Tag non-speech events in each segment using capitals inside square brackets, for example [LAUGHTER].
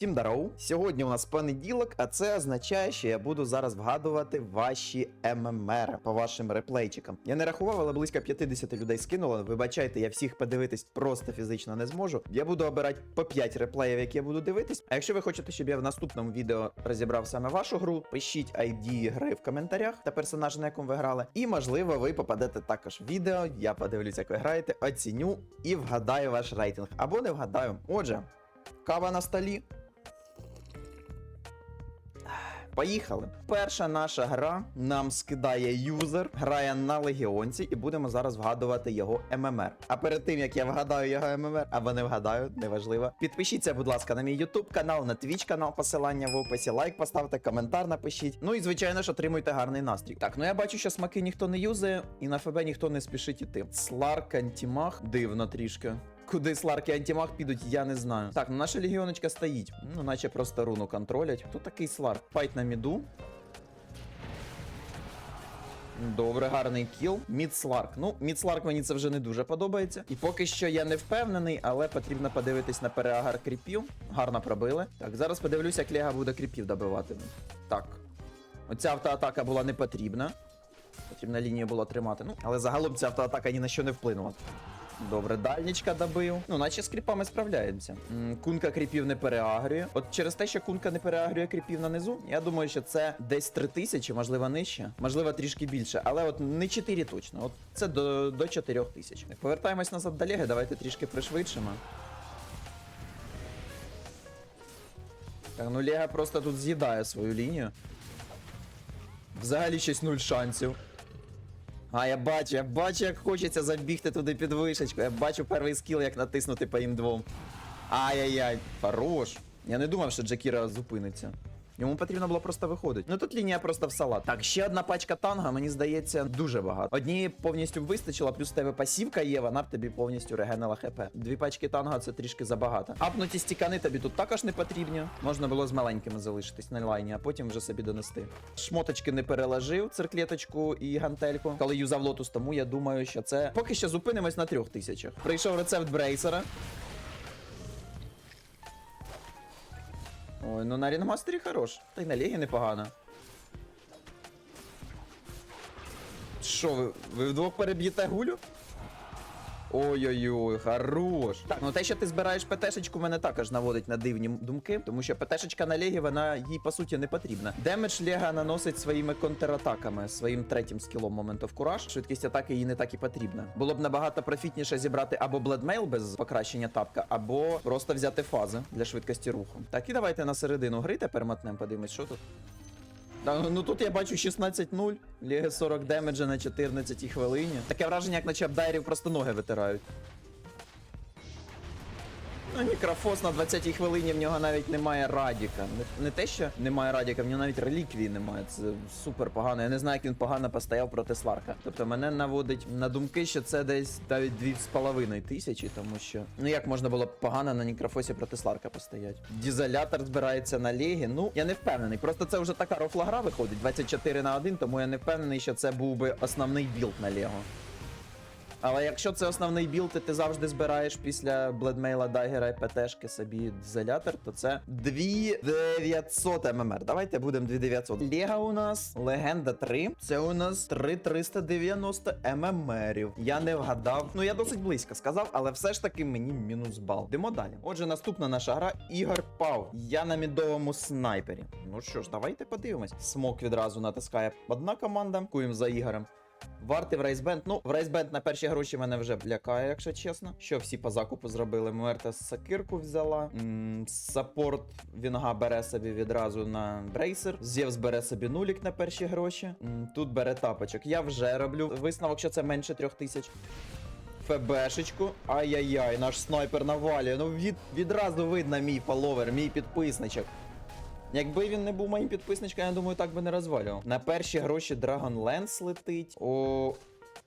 Всім даров. Сьогодні у нас понеділок, а це означає, що я буду зараз вгадувати ваші ММР по вашим реплейчикам. Я не рахував, але близько 50 людей скинуло. Вибачайте, я всіх подивитись просто фізично не зможу. Я буду обирати по 5 реплеїв, які я буду дивитись. А якщо ви хочете, щоб я в наступному відео розібрав саме вашу гру, пишіть ID гри в коментарях та персонаж, на якому ви грали. І можливо, ви попадете також в відео. Я подивлюсь, як ви граєте, оціню і вгадаю ваш рейтинг. Або не вгадаю. Отже, кава на столі. Поїхали. Перша наша гра нам скидає юзер, грає на легіонці, і будемо зараз вгадувати його ММР. А перед тим як я вгадаю його ММР, або не вгадаю, неважливо. Підпишіться, будь ласка, на мій YouTube канал, на Twitch канал, посилання в описі, лайк поставте, коментар напишіть. Ну і звичайно ж отримуйте гарний настрій. Так, ну я бачу, що смаки ніхто не юзає, і на ФБ ніхто не спішить іти. Сларк, антимах, дивно трішки. Куди сларки антимаг підуть, я не знаю. Так, ну наша легіоночка стоїть. Ну, наче просто руну контролять. Хто такий сларк? Файт на міду. Добре, гарний кіл. Мід Сларк. Ну, Мід Сларк мені це вже не дуже подобається. І поки що я не впевнений, але потрібно подивитись на переагар кріпів. Гарно пробили. Так, зараз подивлюся, як Лега буде кріпів добивати. Так. Оця автоатака була не потрібна. Потрібно лінію було тримати. Ну, але загалом ця автоатака ні на що не вплинула. Добре, дальничка добив. Ну, наче з кріпами справляємося. Кунка кріпів не переагрює. От через те, що кунка не переагрює кріпів на низу, я думаю, що це десь 3000, можливо, нижче, можливо, трішки більше, але от не 4 точно. От це до, до 4000. Так, Повертаємось назад до Леги, давайте трішки пришвидшимо. Так, ну Лега просто тут з'їдає свою лінію. Взагалі щось нуль шансів. А, я бачу, я бачу, як хочеться забігти туди під вишечку. Я бачу перший скіл, як натиснути по їм двом. Ай-яй-яй, хорош. Я не думав, що Джакіра зупиниться. Йому потрібно було просто виходити. Ну тут лінія просто в салат. Так, ще одна пачка танга, мені здається, дуже багато. Однієї повністю вистачило, плюс тебе пасівка є, вона б тобі повністю регенила хп. Дві пачки танга це трішки забагато. Апнуті стікани тобі тут також не потрібні. Можна було з маленькими залишитись на лайні, а потім вже собі донести. Шмоточки не переложив, цирклеточку і гантельку. Коли юзав лотус, тому я думаю, що це поки що зупинимось на трьох тисячах. Прийшов рецепт брейсера. Ой, ну на Рінгмастері хорош. Та й на Легі непогано. Що, ви, ви вдвох переб'єте гулю? Ой-ой-ой, хорош. Так, ну те, що ти збираєш ПТшечку, мене також наводить на дивні думки, тому що ПТшечка на Легі, вона їй по суті не потрібна. Демедж Лега наносить своїми контратаками, своїм третім скілом Moment of Courage. Швидкість атаки їй не так і потрібна. Було б набагато профітніше зібрати або Bloodmail без покращення тапка, або просто взяти фази для швидкості руху. Так, і давайте на середину гри тепер мотнем, подивимось, що тут. Ну тут я бачу 16-0, Ліги 40 демеджа на 14 хвилині. Таке враження, як наче абдайрів просто ноги витирають. Ну, Мікрофос на 20-й хвилині в нього навіть немає радіка. Не, не те, що немає радіка, в нього навіть реліквії немає. Це супер погано. Я не знаю, як він погано постояв проти Сларка. Тобто мене наводить на думки, що це десь навіть 2,5 тисячі, тому що. Ну як можна було б погано на Нікрофосі проти Сларка постояти? Дізолятор збирається на Легі. Ну, я не впевнений. Просто це вже така рофла гра виходить 24 на 1, тому я не впевнений, що це був би основний білд на Лего. Але якщо це основний білд, і ти завжди збираєш після Бледмейла, Дагера і ПТшки собі дизолятор, то це 2900 ММР. Давайте будемо 2900. Лега у нас легенда 3. Це у нас 3390 ММРів. Я не вгадав. Ну я досить близько сказав, але все ж таки мені мінус бал. Йдемо далі. Отже, наступна наша гра Ігор Пав. Я на мідовому снайпері. Ну що ж, давайте подивимось. Смок відразу натискає одна команда. Куємо за Ігорем. Варти в рейсбенд. Ну, в рейсбенд на перші гроші мене вже лякає, якщо чесно. Що всі по закупу зробили? Муерта сакирку взяла. М, Саппорт Вінга бере собі відразу на брейсер. Зевс бере собі нулік на перші гроші. М, Тут бере тапочок. Я вже роблю висновок, що це менше трьох тисяч. ФБшечку. Ай-яй-яй, наш снайпер навалює. Ну від, відразу видно мій фоловер, мій підписничок. Якби він не був моїм підписничком, я думаю, так би не розвалював. На перші гроші Dragon Lens летить. О.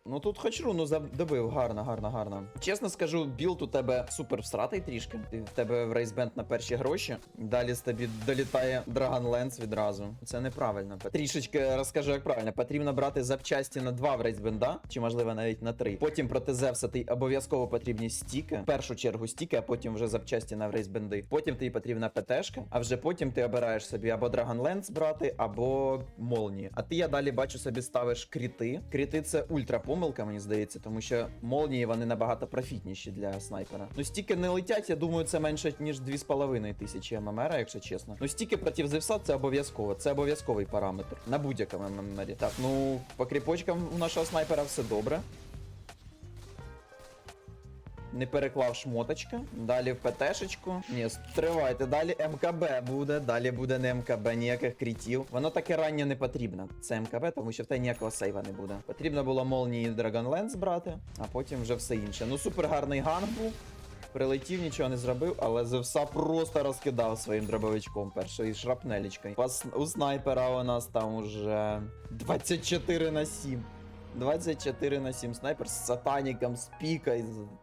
Ну тут хоч руну добив, гарно, гарно, гарно. Чесно скажу, білд у тебе супер всратий трішки. Ти в тебе в рейсбенд на перші гроші. Далі з тобі долітає Dragon Lance відразу. Це неправильно. Трішечки розкажу, як правильно. Потрібно брати запчасті на два в рейсбенда, чи можливо навіть на три. Потім проти Зевса ти обов'язково потрібні стіки. В першу чергу стіки, а потім вже запчасті на рейсбенди. Потім тобі потрібна ПТшка, а вже потім ти обираєш собі або Dragon Lance брати, або молнії. А ти я далі бачу собі ставиш кріти. Кріти це ультра помилка, мені здається, тому що молнії вони набагато профітніші для снайпера. Ну стільки не летять, я думаю, це менше ніж 2,5 тисячі ММР, якщо чесно. Ну стільки проти Зевса це обов'язково. Це обов'язковий параметр на будь-якому ММРі. Так, ну по кріпочкам у нашого снайпера все добре. Не переклав шмоточка. Далі в ПТшечку. Ні, стривайте. Далі МКБ буде. Далі буде не МКБ, ніяких крітів. Воно таке раннє не потрібно. Це МКБ, тому що в тебе ніякого сейва не буде. Потрібно було молнії Dragon Lance брати, а потім вже все інше. Ну, супер гарний ганг був. Прилетів, нічого не зробив, але Зевса просто розкидав своїм дробовичком першою шрапнелічкою. У снайпера у нас там уже 24 на 7. 24 на 7 снайпер з сатаніком, з піка.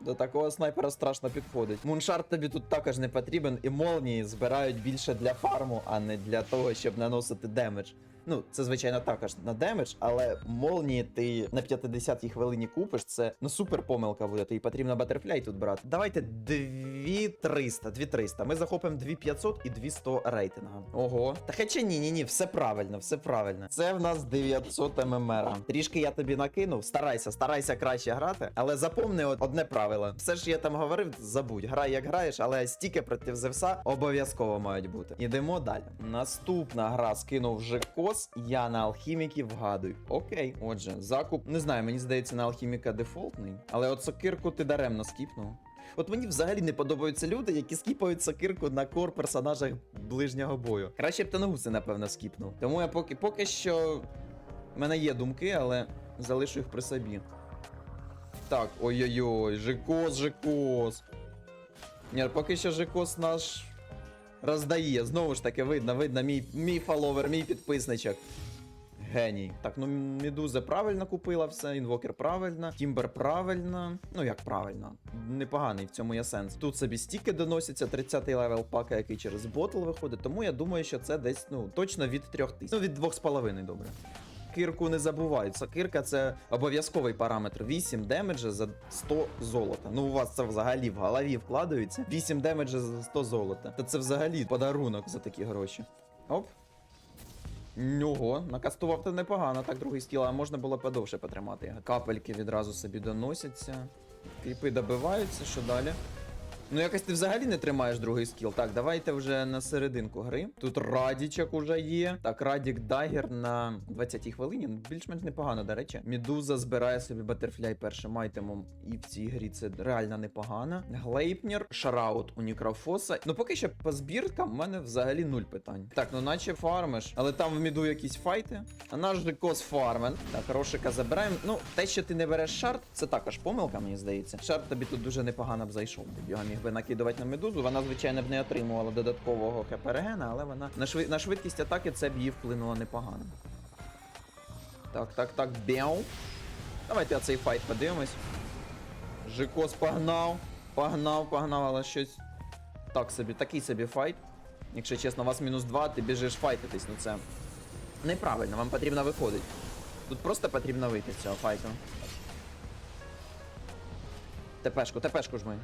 До такого снайпера страшно підходить. Муншарт тобі тут також не потрібен, і молнії збирають більше для фарму, а не для того, щоб наносити демедж. Ну, це звичайно також на демедж, але молнії ти на 50-й хвилині купиш, це ну супер помилка буде. Тобі потрібно батерфляй тут брати. Давайте 2300, 2300. Ми захопимо 2500 і 200 рейтинга. Ого. Та хоча ні, ні, ні, все правильно, все правильно. Це в нас 900 ММР. Трішки я тобі накинув. Старайся, старайся краще грати. Але запомни одне правило. Все ж я там говорив, забудь. Грай як граєш, але стіки проти Зевса обов'язково мають бути. Ідемо далі. Наступна гра скинув Жекос. Я на алхіміків вгадую. Окей. Отже, закуп. Не знаю, мені здається, на алхіміка дефолтний. Але от сокирку ти даремно скіпнув. От мені взагалі не подобаються люди, які скіпають сокирку на кор персонажах ближнього бою. Краще б Танагуси, напевно, скіпнув. Тому я поки поки що. В мене є думки, але залишу їх при собі. Так, ой-ой-ой, Жекос, Жекос. Ні, поки що Жекос наш роздає. Знову ж таки, видно, видно, мій, мій фоловер, мій підписничок. Геній. Так, ну Медуза правильно купила все, інвокер правильно, Тімбер правильно. Ну як правильно, непоганий в цьому є сенс. Тут собі стіки доносяться, 30-й левел пака, який через ботл виходить. Тому я думаю, що це десь ну точно від 3000. Ну від 2,5, добре. Кирку не забувають. Сокирка це обов'язковий параметр. 8 демеджа за 100 золота. Ну, у вас це взагалі в голові вкладається. 8 демеджа за 100 золота. Та це взагалі подарунок за такі гроші. Оп. Ого, накастував ти непогано, так другий скіл, а можна було подовше потримати. Капельки відразу собі доносяться. Кріпи добиваються, що далі? Ну, якось ти взагалі не тримаєш другий скіл. Так, давайте вже на серединку гри. Тут Радічок уже є. Так, Радік Дагер на 20-й хвилині. Ну, Більш-менш непогано, до речі. Медуза збирає собі батерфляй першим айтемом, і в цій грі це реально непогано. Глейпнір, Шараут у Нікрофоса. Ну, поки що по збіркам в мене взагалі нуль питань. Так, ну наче фармиш, але там в міду якісь файти. А наш же кос фармен. Так, Рошика забираємо. Ну, те, що ти не береш шарт, це також помилка, мені здається. Шарт тобі тут дуже непогано б зайшов. Його міг би накидувати на медузу. Вона, звичайно, б не отримувала додаткового хп але вона на, швид... на швидкість атаки це б її вплинуло непогано. Так, так, так, бяу. Давайте цей файт подивимось. Жикос погнав, погнав, погнав, але щось. Так собі, такий собі файт. Якщо чесно, у вас мінус 2, ти біжиш файтитись, ну це. Неправильно, вам потрібно виходити. Тут просто потрібно вийти з цього файту. Тепешку, тепешку жми.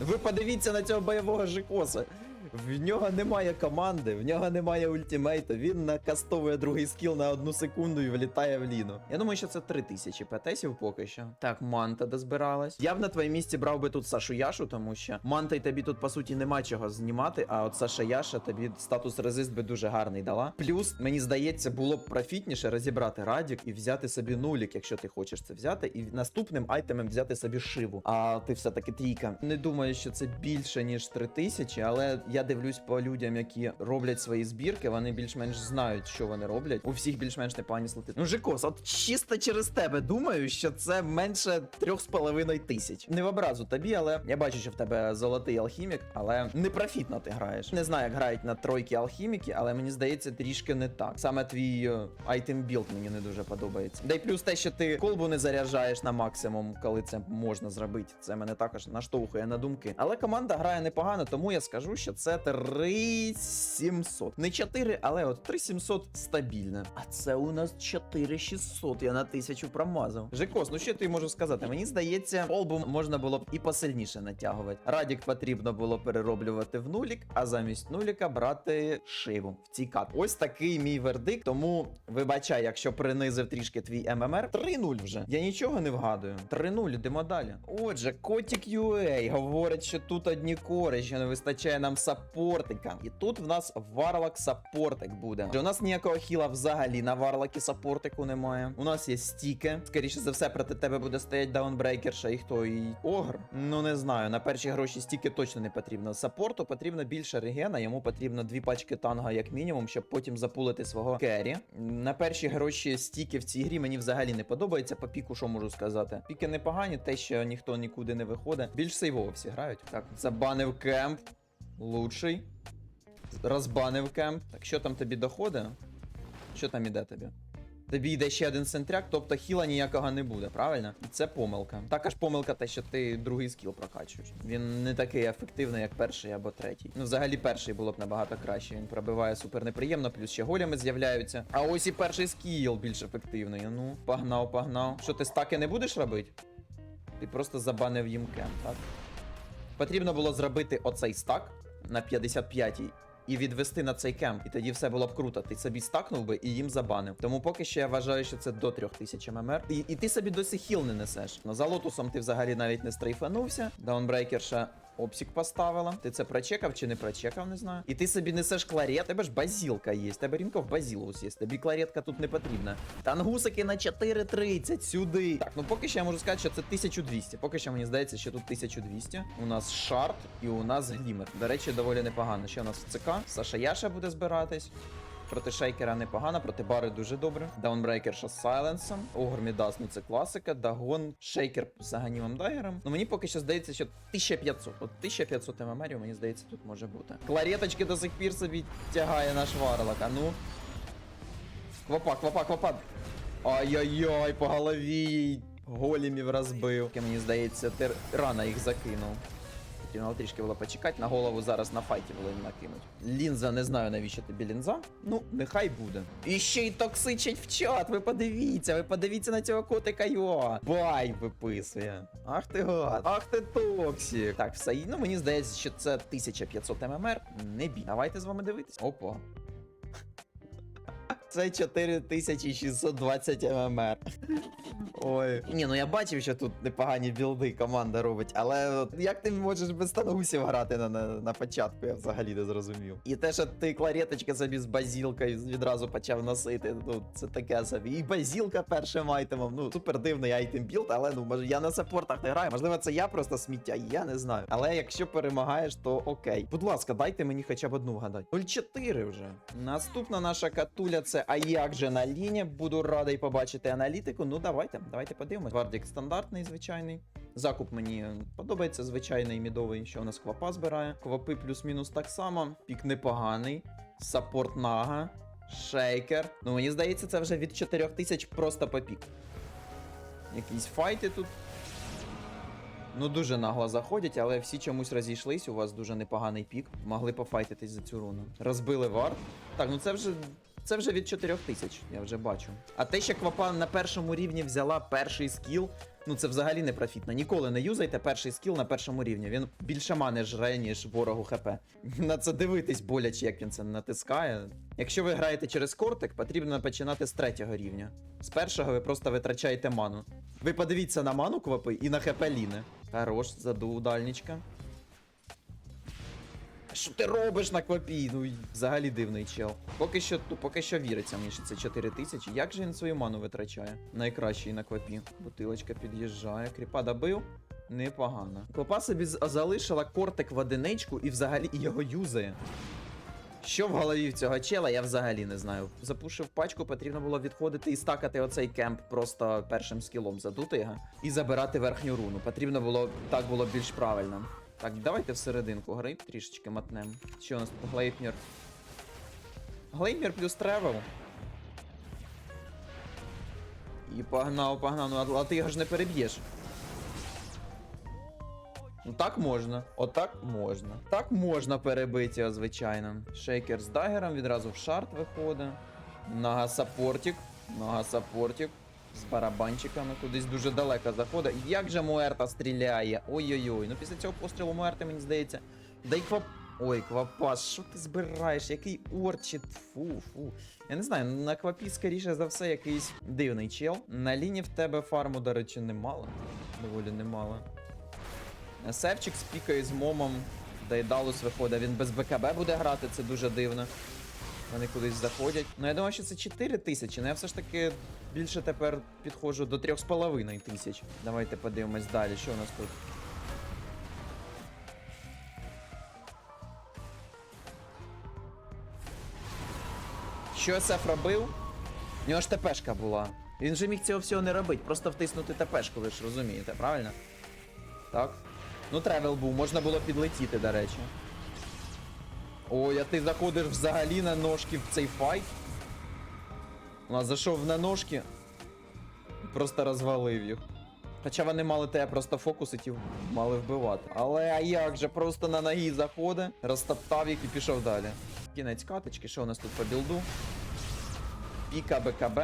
Ви подивіться на цього бойового Жикоса. В нього немає команди, в нього немає ультимейту. Він накастовує другий скіл на одну секунду і влітає в ліну. Я думаю, що це 3000 ПТСів поки що. Так, манта дозбиралась. Я б на твоєму місці брав би тут Сашу Яшу, тому що манта й тобі тут по суті нема чого знімати. А от Саша Яша тобі статус резист би дуже гарний дала. Плюс, мені здається, було б профітніше розібрати Радік і взяти собі нулік, якщо ти хочеш це взяти, і наступним айтемом взяти собі шиву. А ти все-таки трійка. Не думаю, що це більше ніж 3000, але я дивлюсь по людям, які роблять свої збірки, вони більш-менш знають, що вони роблять. У всіх більш-менш непогані слоти. Ну, Жикос, от чисто через тебе думаю, що це менше трьох з половиною тисяч. Не в образу тобі, але я бачу, що в тебе золотий алхімік, але не профітно ти граєш. Не знаю, як грають на тройки алхіміки, але мені здається, трішки не так. Саме твій айтем білд мені не дуже подобається. Да й плюс те, що ти колбу не заряджаєш на максимум, коли це можна зробити. Це мене також наштовхує на думки. Але команда грає непогано, тому я скажу, що це 3700. Не 4, але от 3700 стабільне. А це у нас 4600. Я на тисячу промазав. Жекос, ну що ти можу сказати? Мені здається, колбу можна було б і посильніше натягувати. Радік потрібно було перероблювати в нулік, а замість нуліка брати шиву в цій кат. Ось такий мій вердикт. Тому вибачай, якщо принизив трішки твій ММР. 3-0 вже. Я нічого не вгадую. 3-0, йдемо далі. Отже, Котік UA говорить, що тут одні кори, що не вистачає нам саппортика. І тут в нас варлок саппортик буде. У нас ніякого хіла взагалі на варлокі саппортику немає. У нас є стіки. Скоріше за все, проти тебе буде стоять даунбрейкерша і хто і огр. Ну не знаю. На перші гроші стіки точно не потрібно. Саппорту потрібно більше регена. Йому потрібно дві пачки танга, як мінімум, щоб потім запулити свого керрі. На перші гроші стіки в цій грі мені взагалі не подобається. По піку, що можу сказати. Піки непогані, те, що ніхто нікуди не виходить. Більш сейвово всі грають. Так, забанив кемп. Лучший. Розбанив кемп. Так, що там тобі доходить? Що там іде тобі? Тобі йде ще один сентряк, тобто хіла ніякого не буде, правильно? І це помилка. Також помилка те, що ти другий скіл прокачуєш. Він не такий ефективний, як перший або третій. Ну, взагалі, перший було б набагато краще. Він пробиває супер неприємно, плюс ще голями з'являються. А ось і перший скіл більш ефективний. Ну, погнав, погнав. Що ти стаки не будеш робити? Ти просто забанив їм кем, так? Потрібно було зробити оцей стак на 55-й і відвести на цей кемп. І тоді все було б круто. Ти собі стакнув би і їм забанив. Тому поки що я вважаю, що це до 3000 ММР. І, і ти собі досі хіл не несеш. Ну за лотусом ти взагалі навіть не стрейфанувся. Даунбрейкерша Обсік поставила. Ти це прочекав чи не прочекав, не знаю. І ти собі несеш кларет, тебе ж базілка є, тебе рінков базілус є, тобі кларетка тут не потрібна. Тангусики на 4.30 сюди. Так, ну поки що я можу сказати, що це 1200. Поки що мені здається, що тут 1200. У нас шарт і у нас глімер. До речі, доволі непогано. Ще у нас ЦК. Саша Яша буде збиратись. Проти шейкера непогано, проти бари дуже добре. Даунбрейкерша з сайленсом. Огр Мідас, ну це класика. Дагон, шейкер з аганімом дагером. Ну мені поки що здається, що 1500. От 1500 ММРів, мені здається, тут може бути. Клареточки до сих пір собі тягає наш варлок. А ну. Квапа, квапа, квапа. Ай-яй-яй, по голові. Голімів розбив. Мені здається, ти рано їх закинув. Потрібно трішки було почекати, на голову зараз на файті було накинуть. Лінза, не знаю навіщо тобі лінза. Ну, нехай буде. І ще й токсичить в чат. Ви подивіться, ви подивіться на цього котика Йоа. Бай виписує. Ах ти гад, ах ти токсик. Так, все, ну мені здається, що це 1500 ММР. Не бій. Давайте з вами дивитись. Опа. Це 4620 ММР. Ой. Ні, ну я бачив, що тут непогані білди команда робить, але як ти можеш без тангусів грати на, на, на початку, я взагалі не зрозумів. І те, що ти клареточка собі з базілкою відразу почав носити, ну це таке собі. І базілка першим айтемом. Ну, супер дивний айтем білд, але ну може я на саппортах не граю. Можливо, це я просто сміття, я не знаю. Але якщо перемагаєш, то окей. Будь ласка, дайте мені хоча б одну вгадати. 0-4 вже. Наступна наша катуля це а як же на ліні. Буду радий побачити аналітику. Ну давайте, давайте подивимось. Вардік стандартний, звичайний. Закуп мені подобається, звичайний мідовий, що у нас квапа збирає. Квапи плюс-мінус так само. Пік непоганий. Саппорт нага. Шейкер. Ну мені здається, це вже від 4000 просто по пік. Якісь файти тут. Ну, дуже нагло заходять, але всі чомусь розійшлись. У вас дуже непоганий пік. Могли пофайтитись за цю руну. Розбили вард. Так, ну це вже. Це вже від 4 тисяч, я вже бачу. А те, що Квапа на першому рівні взяла перший скіл, ну це взагалі не профітно. Ніколи не юзайте перший скіл на першому рівні. Він більше мани жре, ніж ворогу ХП. [LAUGHS] На це дивитись боляче, як він це натискає. Якщо ви граєте через кортик, потрібно починати з третього рівня. З першого ви просто витрачаєте ману. Ви подивіться на ману квапи і на ХП ліни. Хорош, задув дальнічка. Що ти робиш на квапі? Ну взагалі дивний чел. Поки що, поки що віриться мені, що це 4 тисячі. Як же він свою ману витрачає? Найкращий на квапі. Бутилочка під'їжджає. Кріпа добив. Непогано. Квапа собі залишила кортик в одиничку і взагалі його юзає. Що в голові в цього чела, я взагалі не знаю. Запушив пачку, потрібно було відходити і стакати оцей кемп просто першим скілом задути його і забирати верхню руну. Потрібно було так було більш правильно. Так, давайте всерединку гри трішечки матнем. Що у нас тут Глейпнір? Глейпнір плюс тревел. І погнав, погнав, ну а- а ти його ж не переб'єш. Ну так можна. Отак можна. Так можна перебити його, звичайно. Шейкер з дагером відразу в шарт виходить. Нога саппортик. Нога саппортик. З барабанчиками кудись дуже далеко заходить. Як же Муерта стріляє? Ой-ой-ой. Ну після цього пострілу Муерти, мені здається. Дай квап. Ой, квапас, що ти збираєш? Який орчит? Фу, фу. Я не знаю, на квапі, скоріше за все, якийсь дивний чел. На лінії в тебе фарму, до речі, немало. Доволі немало. Севчик з пікою з момом. Дейдалус виходить, він без БКБ буде грати, це дуже дивно. Вони кудись заходять. Ну я думаю, що це 4 тисячі, але я все ж таки більше тепер підходжу до 3,5 тисяч. Давайте подивимось далі, що у нас тут. Що Сеф робив? У нього ж ТПшка була. Він же міг цього всього не робити, просто втиснути ТПшку, ви ж розумієте, правильно? Так. Ну, тревел був, можна було підлетіти, до речі. Ой, а ти заходиш взагалі на ножки в цей файт. А зайшов на ножки. Просто розвалив їх. Хоча вони мали тебе просто фокуситів, мали вбивати. Але а як же, просто на ноги заходить, розтоптав їх і пішов далі. Кінець каточки, що у нас тут по білду? Піка БКБ.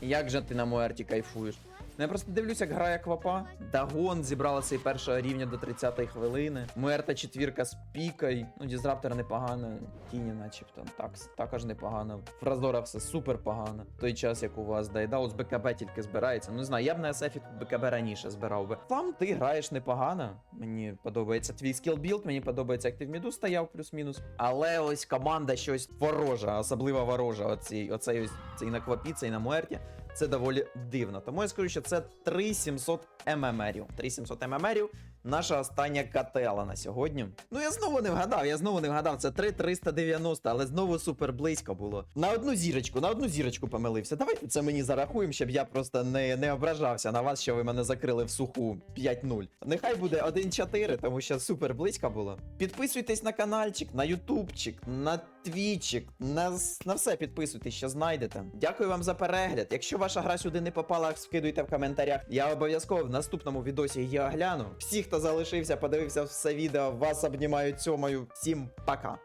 Як же ти на Муерті кайфуєш? Ну я просто дивлюсь, як грає квапа. Дагон зібрала цей першого рівня до 30-ї хвилини. Муерта четвірка з пікою. Ну, Дізраптор непогано. Тіні, начебто. Так, також непогано. Фразора все супер погано. В той час, як у вас Дайдаус БКБ тільки збирається. Ну не знаю, я б на SF БКБ раніше збирав би. Там ти граєш непогано. Мені подобається твій скілбілд, мені подобається, як ти в міду стояв, плюс-мінус. Але ось команда щось ворожа, особливо ворожа. Оцей ось цей на квапі, цей на Муерті. Це доволі дивно. Тому я скажу, що це 3700 ММРів. 3700 ММРів. Наша остання катела на сьогодні. Ну я знову не вгадав, я знову не вгадав. Це 3390, але знову супер близько було. На одну зірочку, на одну зірочку помилився. Давайте це мені зарахуємо, щоб я просто не, не ображався на вас, що ви мене закрили в суху 5-0. Нехай буде 1-4, тому що супер близько було. Підписуйтесь на каналчик, на ютубчик, на твічик, на, на все підписуйтесь, що знайдете. Дякую вам за перегляд. Якщо ваша гра сюди не попала, скидуйте в коментарях. Я обов'язково в наступному відосі її огляну. Всі, хто залишився, подивився все відео, вас обнімаю цьомою. Всім пока.